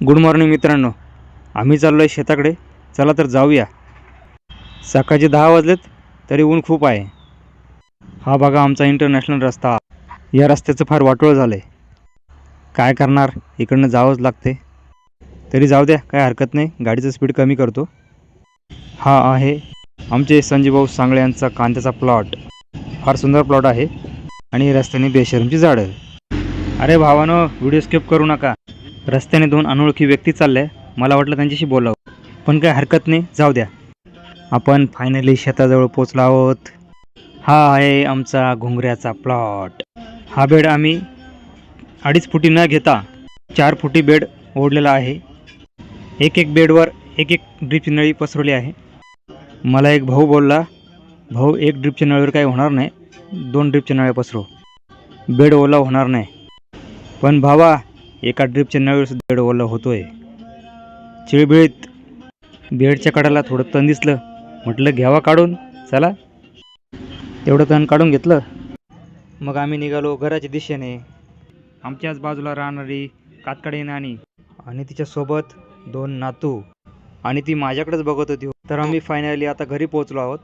Good morning मित्रांनो. आम्ही चाललो आहे शेताकडे. चला तर जाऊया. सकाळचे दहा वाजलेत तरी ऊन खूप आहे. हा बघा आमचा इंटरनॅशनल रस्ता. या रस्त्याचं फार वाटोळं झालं आहे काय करणार? इकडनं जावंच लागते तरी जाऊ द्या काय हरकत नाही. गाडीचं स्पीड कमी करतो. हा आहे आमचे संजीवभाऊ सांगळे यांचा कांद्याचा प्लॉट फार सुंदर प्लॉट आहे. आणि रस्त्याने बेशरमची झाडं. अरे भावानो व्हिडिओ स्किप करू नका. रस्त्याने दोन अनोळखी व्यक्ती चालल्या. मला वाटलं त्यांच्याशी बोलावं. पण काय हरकत नाही. जाऊ द्या. आपण फायनली शेताजवळ पोचलो आहोत. हा आहे आमचा घुंगऱ्याचा प्लॉट हा बेड आम्ही अडीच फुटी न घेता चार फुटी बेड ओढलेला आहे. एक एक बेडवर एक एक ड्रीपची नळी पसरवली आहे. मला एक भाऊ बोलला भाऊ एक ड्रीपच्या नळीवर काही होणार नाही. दोन ड्रीपच्या नळ्या पसरव बेड ओला होणार नाही. पण भावा एका ड्रीपच्या नळीवर सुद्धा बेड ओला होतोय. चिळबिळीत बेडच्या कडाला थोडं तण दिसलं. म्हटलं घ्यावा काढून चला. तेवढं तण काढून घेतलं. मग आम्ही निघालो घराच्या दिशेने. आमच्याच बाजूला राहणारी कातकडे नाणी आणि तिच्यासोबत दोन नातू. आणि ती माझ्याकडेच बघत होती. तर आम्ही फायनली आता घरी पोहोचलो आहोत.